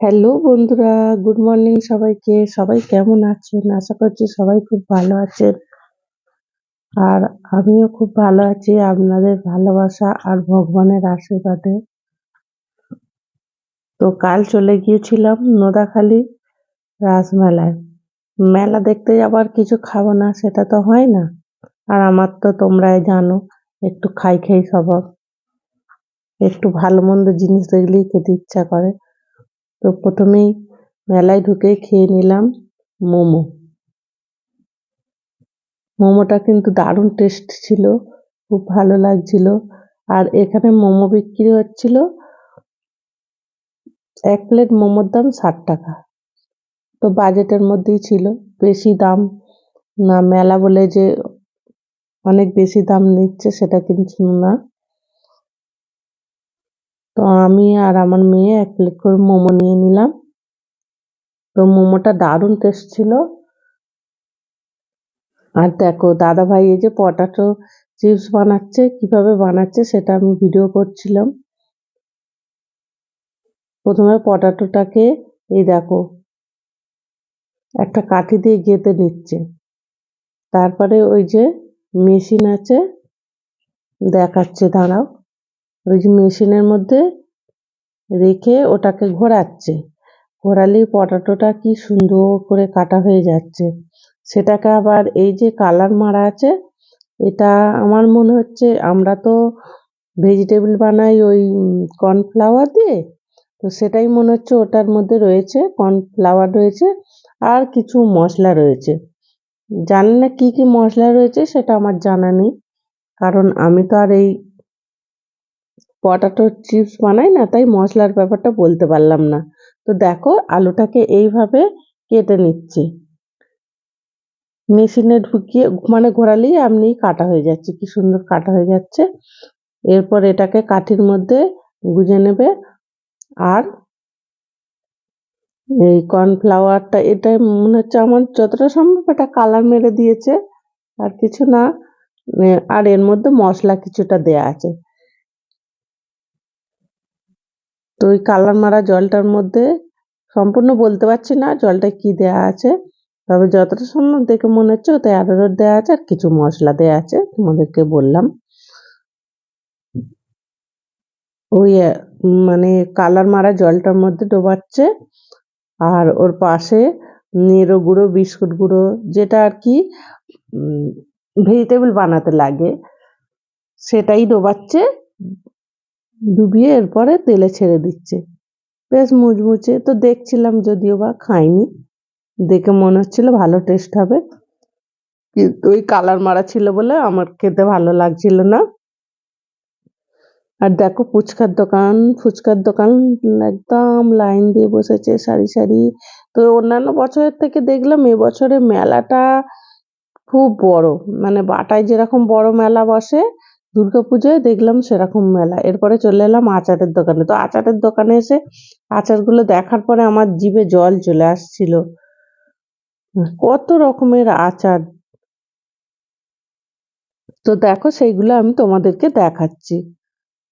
Hello বন্ধুরা। Good morning সবাইকে। সবাই কেমন আছেন? আশা করছি সবাই খুব ভালো আছেন। আর আমিও খুব ভালো আছি। আপনাদের ভালোবাসা আর ভগবানের আশীর্বাদে। তো কাল চলে গিয়েছিলাম নোদাখালি রাসমেলায় মেলা দেখতে যাবার কিছু খাব না, সেটা তো হয় না। আর আমার তো তোমরাই জানো, একটু খাই খাই স্বভাব। একটু ভালো মন্দ জিনিস দেখলেই খেতে ইচ্ছা করে। তো প্রথমেই মেলায় ঢুকে খেয়ে নিলাম মোমো। মোমোটা কিন্তু দারুণ টেস্ট ছিল, খুব ভালো লাগছিল। আর এখানে মোমো বিক্রি হচ্ছিল এক প্লেট মোমোর দাম ষাট টাকা। তো বাজেটের মধ্যেই ছিল, বেশি দাম না, মেলা বলে যে অনেক বেশি দাম নিচ্ছে সেটা কিন্তু না। তো আমি আর আমার মেয়ে এক প্লেট করে মোমো নিয়ে নিলাম। তো মোমোটা দারুণ টেস্ট ছিল। আর দেখো দাদা ভাই এই যে পটাটো চিপস বানাচ্ছে, কীভাবে বানাচ্ছে সেটা আমি ভিডিও করছিলাম। প্রথমে পটাটোটাকে এই দেখো, একটা কাঠি দিয়ে গেঁথে নিচ্ছে। তারপরে ওই যে মেশিন আছে, দেখাচ্ছে, দাঁড়াও। ওই যে মেশিনের মধ্যে রেখে ওটাকে ঘোরাচ্ছে। ঘোরালেই পটাটোটা কি সুন্দর করে কাটা হয়ে যাচ্ছে। সেটাকে আবার এই যে কালার মারা আছে, এটা আমার মনে হচ্ছে আমরা তো ভেজিটেবল বানাই ওই কর্নফ্লাওয়ার দিয়ে, তো সেটাই মনে হচ্ছে ওটার মধ্যে রয়েছে, কর্নফ্লাওয়ার রয়েছে আর কিছু মশলা রয়েছে। জানি না কী কী মশলা রয়েছে, সেটা আমার জানা নেই, কারণ আমি তো আর এই পটাটো চিপস বানাই না, তাই মশলার ব্যাপারটা বলতে পারলাম না। তো দেখো, আলুটাকে এইভাবে কেটে নিচ্ছে। মেশিনে ঢুকিয়ে মানে ঘোরালেই আপনি কাটা হয়ে যাচ্ছে, কি সুন্দর কাটা হয়ে যাচ্ছে। এরপর এটাকে কাঠির মধ্যে গুজে নেবে। আর এই কর্নফ্লাওয়ারটা, এটা মনে হচ্ছে আমার যতটা সম্ভব এটা কালার মেরে দিয়েছে, আর কিছু না। আর এর মধ্যে মশলা কিছুটা দেয়া আছে। তো ওই কালার মারা জলটার মধ্যে সম্পূর্ণ বলতে পারছি না জলটা কি দেয়া আছে। তবে যতটা সম্ভব দেখে মনে হচ্ছে ওতে অ্যারোরোট দেওয়া আছে আর কিছু মশলা দেওয়া আছে, তোমাদেরকে বললাম। ওই মানে কালার মারা জলটার মধ্যে ডোবাচ্ছে আর ওর পাশে নেড়ো গুঁড়ো, বিস্কুট গুঁড়ো যেটা আর কি ভেজিটেবল বানাতে লাগে, সেটাই ডোবাচ্ছে। ডুবিয়ে এরপরে তেলে ছেড়ে দিচ্ছে। বেশ মুচমুচে তো দেখছিলাম যদিও বা খাইনি। দেখে মনে হচ্ছিল ভালো টেস্ট হবে। কিন্তু ওই কালার মারা ছিল বলে আমার খেতে ভালো লাগছিল না। আর দেখো ফুচকার দোকান ফুচকার দোকান একদম লাইন দিয়ে বসেছে সারি সারি। তো অন্যান্য বছরের থেকে দেখলাম এবছরে মেলাটা খুব বড়। মানে বাটায় যেরকম বড় মেলা বসে দুর্গা পুজোয় দেখলাম সেরকম মেলা। এরপরে চলে এলাম আচারের দোকানে। তো আচারের দোকানে এসে আচারগুলো দেখার পরে আমার জিভে জল চলে আসছিল। কত রকমের আচার। তো দেখো, সেইগুলো আমি তোমাদেরকে দেখাচ্ছি।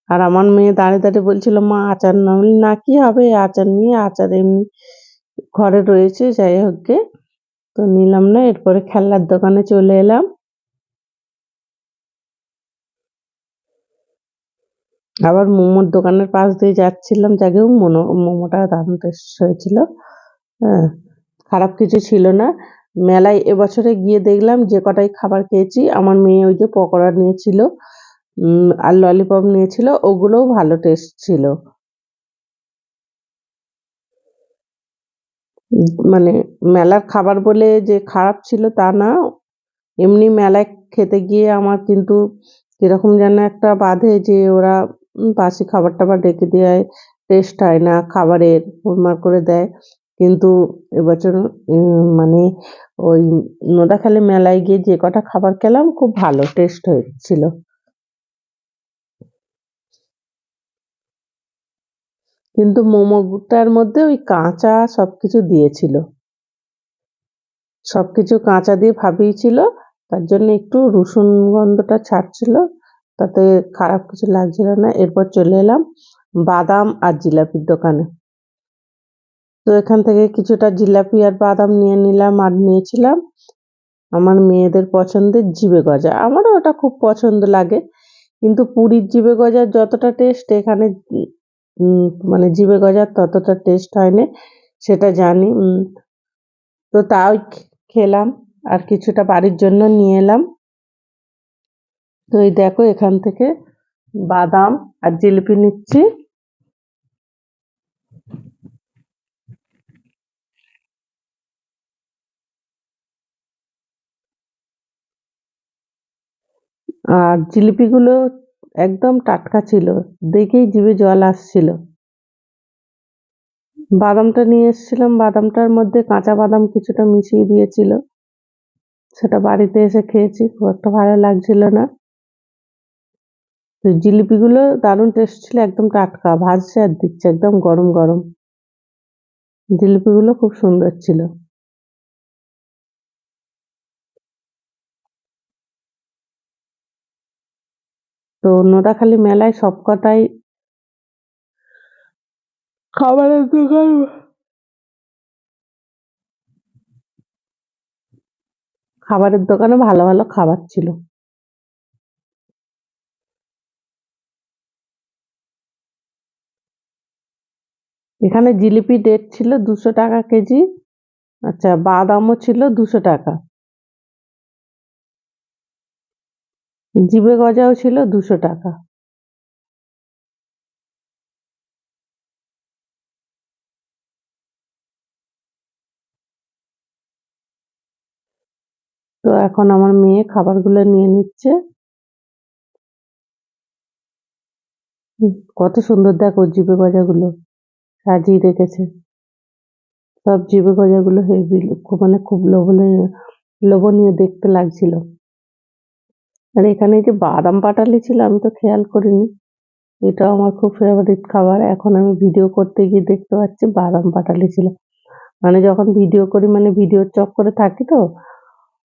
আর আমার মেয়ে দাঁড়িয়ে দাঁড়িয়ে বলছিল, মা, আচার না না কি হবে? আচার নিয়ে আচার এমনি ঘরে রয়েছে, যাই হোক তো নিলাম না, এরপরে খেলনার দোকানে চলে এলাম। আবার মোমোর দোকানের পাশ দিয়ে যাচ্ছিলাম যাকেও মনো, মোমোটা দারুণ টেস্ট হয়েছিল। হ্যাঁ খারাপ কিছু ছিল না। মেলায় এবছরে গিয়ে দেখলাম যে কটাই খাবার খেয়েছি। আমার মেয়ে ওই যে পকোড়া নিয়েছিল আর ললিপপ নিয়েছিল, ওগুলোও ভালো টেস্ট ছিল। মানে মেলার খাবার বলে যে খারাপ ছিল তা না। এমনি মেলায় খেতে গিয়ে আমার কিন্তু কীরকম যেন একটা বাধে যে ওরা বাসি খাবার টাবার রেখে দেওয়ায় টেস্ট হয় না, খাবারের হুড়মাড় করে দেয়। কিন্তু এবছর মানে ওই নোদাখালী মেলায় গিয়ে যে কটা খাবার খেলাম, খুব ভালো টেস্ট হয়েছিল। কিন্তু মোমোটার মধ্যে ওই কাঁচা সব কিছু দিয়েছিল। সব কিছু কাঁচা দিয়ে ভাবিয়েছিল, তার জন্য একটু রসুন গন্ধটা ছাড়ছিল। তাতে খারাপ কিছু লাগছিল না। এরপর চলে এলাম বাদাম আর জিলাপির দোকানে। তো এখান থেকে কিছুটা জিলাপি আর বাদাম নিয়ে নিলাম আর নিয়েছিলাম। আমার মেয়েদের পছন্দের জিবে গজা। আমারও ওটা খুব পছন্দ লাগে, কিন্তু পুরীর জিবে গজার যতটা টেস্ট এখানে মানে জিবে গজার ততটা টেস্ট হয়নি, সেটা জানি। তো তাও খেলাম আর কিছুটা বাড়ির জন্য নিয়ে এলাম। তো এই দেখো এখান থেকে বাদাম আর জিলিপি নিচ্ছি। আর জিলিপিগুলো একদম টাটকা ছিল, দেখেই জিভে জল আসছিল। বাদামটা নিয়ে এসেছিলাম, বাদামটার মধ্যে কাঁচা বাদাম কিছুটা মিশিয়ে দিয়েছিল। সেটা বাড়িতে এসে খেয়েছি, খুব একটা ভালো লাগছিল না। তো জিলিপিগুলো দারুণ টেস্ট ছিল, একদম টাটকা। ভাজছে আর দিচ্ছে, একদম গরম গরম। জিলিপিগুলো খুব সুন্দর ছিল। তো নোটাখালী মেলায় সবকটাই খাবারের দোকান। খাবারের দোকানে ভালো ভালো খাবার ছিল। এখানে জিলিপি ডেট ছিল দুশো টাকা কেজি। আচ্ছা বাদামও ছিল দুশো টাকা। জিবে গজাও ছিল দুশো টাকা। তো এখন আমার মেয়ে খাবারগুলো নিয়ে নিচ্ছে। কত সুন্দর দেখো জিবে গজাগুলো সাজিয়ে রেখেছে। সব জিবে গজাগুলো হেভি খুব মানে খুব লোভনীয় লোভনীয় দেখতে লাগছিল। আর এখানে যে বাদাম পাটালি ছিল, আমি তো খেয়াল করিনি। এটাও আমার খুব ফেভারিট খাবার। এখন আমি ভিডিও করতে গিয়ে দেখতে পাচ্ছি বাদাম পাটালি ছিল। মানে যখন ভিডিও করি মানে ভিডিওর চক্করে থাকি তো,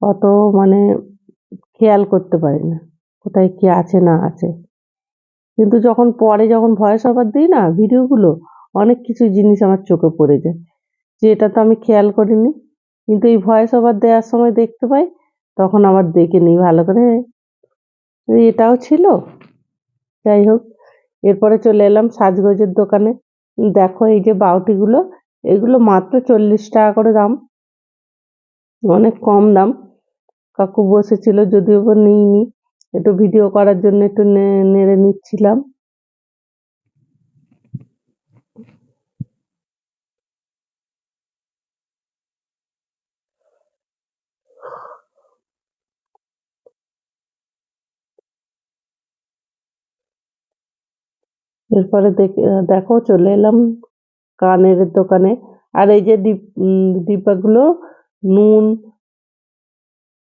অত মানে খেয়াল করতে পারি না, কোথায় কি আছে না আছে। কিন্তু যখন পরে যখন ভয়েস ওভার দিই না ভিডিওগুলো অনেক কিছু জিনিস আমার চোখে পড়ে যায়। যে এটা তো আমি খেয়াল করিনি। কিন্তু এই ভয়েস ওভার দেওয়ার সময় দেখতে পাই, তখন আবার দেখে নিই ভালো করে। এটাও ছিল। যাই হোক, এরপরে চলে এলাম সাজগোজের দোকানে। দেখো এই যে বাউটিগুলো, এগুলো মাত্র চল্লিশ টাকা করে দাম। অনেক কম দাম। কাকু বসেছিল, যদিও বা নিইনি। একটু ভিডিও করার জন্য একটু নেড়ে নিচ্ছিলাম। এরপরে দেখ- চলে এলাম কানের দোকানে। আর এই যে ডিপ ডিব্বাগুলো নুন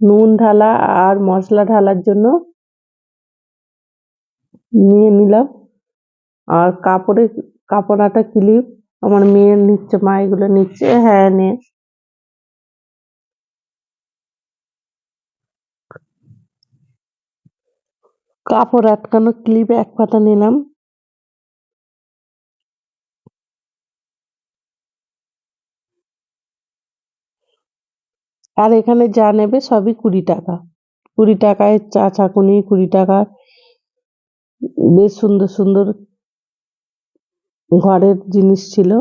নুন ঢালা আর মশলা ঢালার জন্য নিয়ে নিলাম। আর কাপড়ে কাপড় আটা ক্লিপ, আমার মেয়ে নিচ্ছে, মা এগুলো নিচ্ছে হ্যাঁ নে। কাপড় আটকানো ক্লিপ এক পাতা নিলাম। আর এখানে যা নেবে সবই কুড়ি টাকা। কুড়ি টাকায় চা ছাকুনি কুড়ি টাকা। বেশ সুন্দর সুন্দর ঘরের জিনিস ছিল।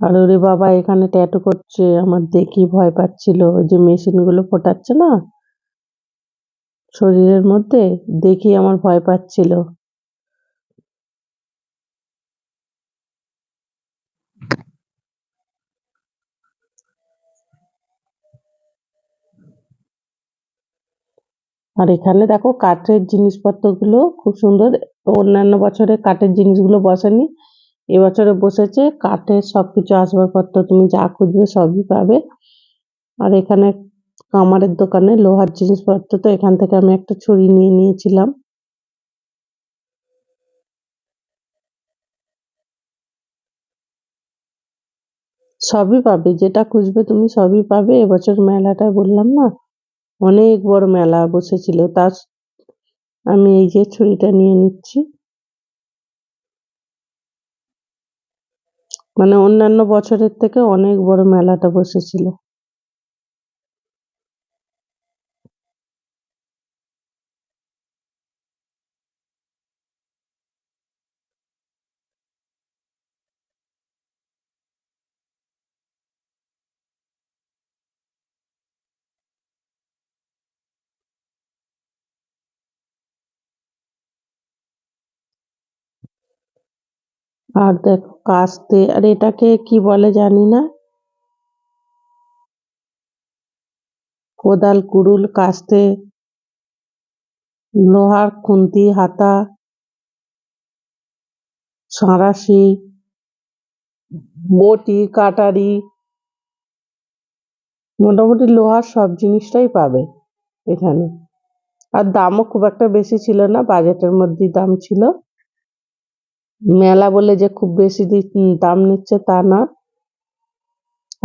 আর ওরে বাবা, এখানে ট্যাটু করছে, আমার দেখি ভয় পাচ্ছিল। ওই যে মেশিনগুলো ফোটাচ্ছে না? শরীরের মধ্যে, দেখি আমার ভয় পাচ্ছিল। আর এখানে দেখো কাঠের জিনিসপত্রগুলো খুব সুন্দর। অন্যান্য বছরে কাঠের জিনিসগুলো বসেনি। এবছরে বসেছে কাঠের সবকিছু আসবাবপত্র। তুমি যা খুঁজবে সবই পাবে। আর এখানে কামারের দোকানে লোহার জিনিসপত্র। তো এখান থেকে আমি একটা ছুরি নিয়ে নিয়েছিলাম। সবই পাবে। যেটা খুঁজবে তুমি সবই পাবে। এবছর মেলাটা বললাম না? অনেক বড় মেলা বসেছিল তার আমি এই যে ছুরিটা নিয়ে নিচ্ছি। মানে অন্যান্য বছরের থেকে অনেক বড় মেলাটা বসেছিল। আর দেখো, কাস্তে, আর এটাকে কি বলে জানি না? কোদাল, কুড়ুল, কাস্তে, লোহার খুন্তি, হাতা, সাঁড়াশি, বটি, কাটারি, মোটামুটি লোহার সব জিনিসটাই পাবে এখানে। আর দামও খুব একটা বেশি ছিল না, বাজেটের মধ্যেই দাম ছিল। মেলা বলে যে খুব বেশি দাম নিচ্ছে তা না।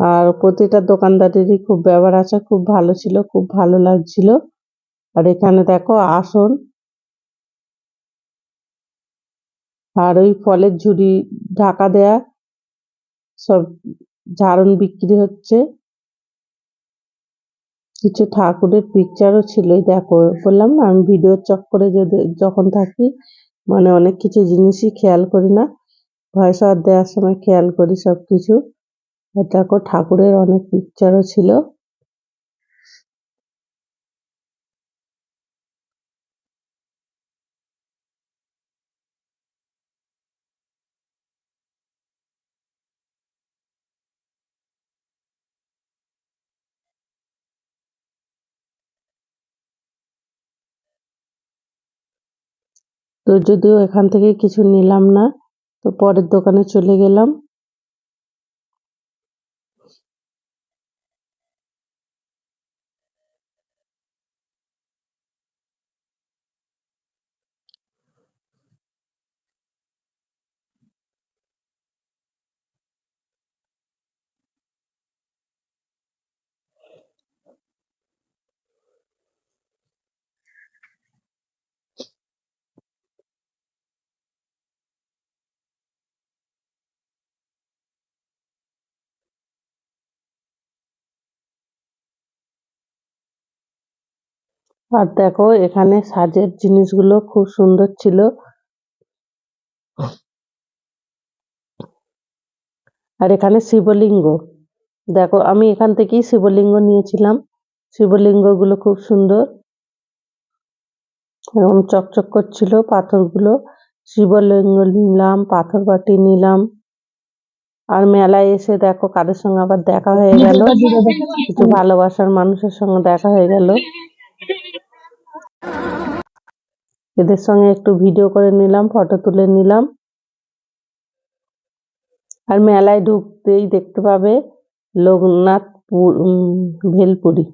আর প্রতিটা দোকানদারেরই খুব ব্যবহার আছে, খুব ভালো ছিল, খুব ভালো লাগছিল। আর এখানে দেখো, আসন। আর ওই ফলের ঝুড়ি, ঢাকা দেয়া, সব ঝাড়ন বিক্রি হচ্ছে। কিছু ঠাকুরের পিকচারও ছিল দেখো, বললাম না, আমি ভিডিও চক্করে যদি, যখন থাকি মানে অনেক কিছু জিনিসই খেয়াল করি না। ভয়েস ওভার দেওয়ার সময় খেয়াল করি সব কিছু ঠাকুরের অনেক পিকচারও ছিল। তো যদিও এখান থেকে কিছু নিলাম না তো পরের দোকানে চলে গেলাম। আর দেখো এখানে সাজের জিনিসগুলো খুব সুন্দর ছিল। আর এখানে শিবলিঙ্গ। দেখো আমি এখান থেকেই শিবলিঙ্গ নিয়েছিলাম। শিবলিঙ্গগুলো খুব সুন্দর। এবং চকচক করছিল পাথরগুলো। শিবলিঙ্গ নিলাম পাথর বাটি নিলাম। আর মেলায় এসে দেখো কাদের সঙ্গে আবার দেখা হয়ে গেল। কিছু ভালোবাসার মানুষের সঙ্গে দেখা হয়ে গেল। এদের সঙ্গে একটু ভিডিও করে নিলাম ফটো তুলে নিলাম। আর মেলায় ঢুকতেই দেখতে পাবে লোকনাথ ভেলপুরি।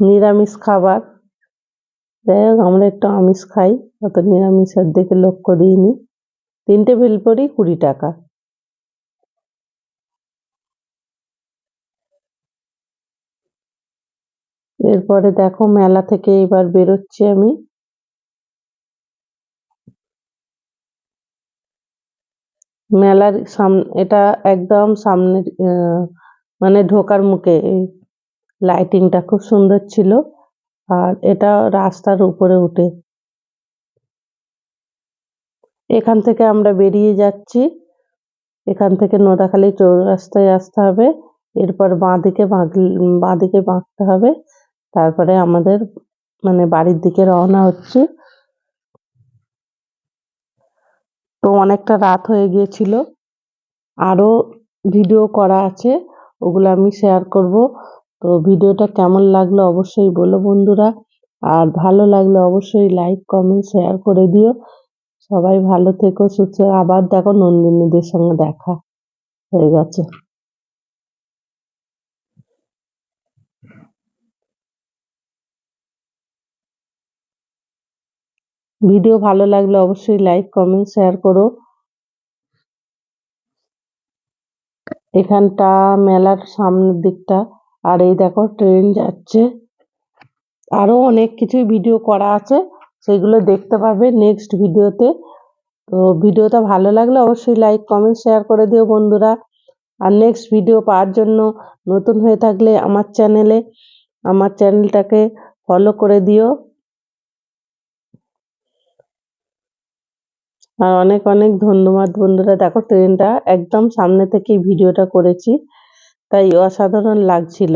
নিরামিষ খাবার। যাই হোক, আমরা একটু আমিষ খাই, অত নিরামিষের দিকে লক্ষ্য দিইনি। তিনটে ভেলপুরি কুড়ি টাকা। এরপরে দেখো মেলা থেকে এবার বেরোচ্ছি আমি। মেলার সামনে এটা একদম সামনে মানে ঢোকার মুখে। লাইটিংটা খুব সুন্দর ছিল আর এটা রাস্তার উপরে উঠে। এখান থেকে আমরা বেরিয়ে যাচ্ছি। এখান থেকে নোদাখালী চৌরাস্তায় আসতে হবে। এরপর বাঁ দিকে বাঁ দিকে বাঁকতে হবে। তারপরে আমাদের মানে বাড়ির দিকে রওনা হচ্ছে। তো অনেকটা রাত হয়ে গিয়েছিল। আরও ভিডিও করা আছে, ওগুলো আমি শেয়ার করব। তো ভিডিওটা কেমন লাগল অবশ্যই বলো বন্ধুরা। আর ভালো লাগলে অবশ্যই লাইক কমেন্ট শেয়ার করে দিও। সবাই ভালো থেকো, সুস্থ, আবার দেখো নন্দিনীদের সঙ্গে দেখা হয়ে গেছে। ভিডিও ভালো লাগলে অবশ্যই লাইক কমেন্ট শেয়ার করো। এখানটা মেলার সামনের দিকটা, আর এই দেখো ট্রেন যাচ্ছে। আরও অনেক কিছুই ভিডিও করা আছে, সেগুলো দেখতে পাবে নেক্সট ভিডিওতে তো ভিডিওটা ভালো লাগলে অবশ্যই লাইক কমেন্ট শেয়ার করে দিও বন্ধুরা। আর নেক্সট ভিডিও পাওয়ার জন্য নতুন হয়ে থাকলে আমার চ্যানেলে আমার চ্যানেলটাকে ফলো করে দিও। আর অনেক অনেক ধন্যবাদ বন্ধুরা। দেখো ট্রেনটা একদম সামনে থেকে ভিডিওটা করেছি, তাই অসাধারণ লাগছিল।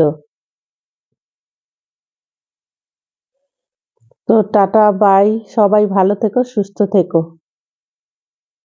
তো টাটা, বাই। সবাই ভালো থেকো, সুস্থ থেকো।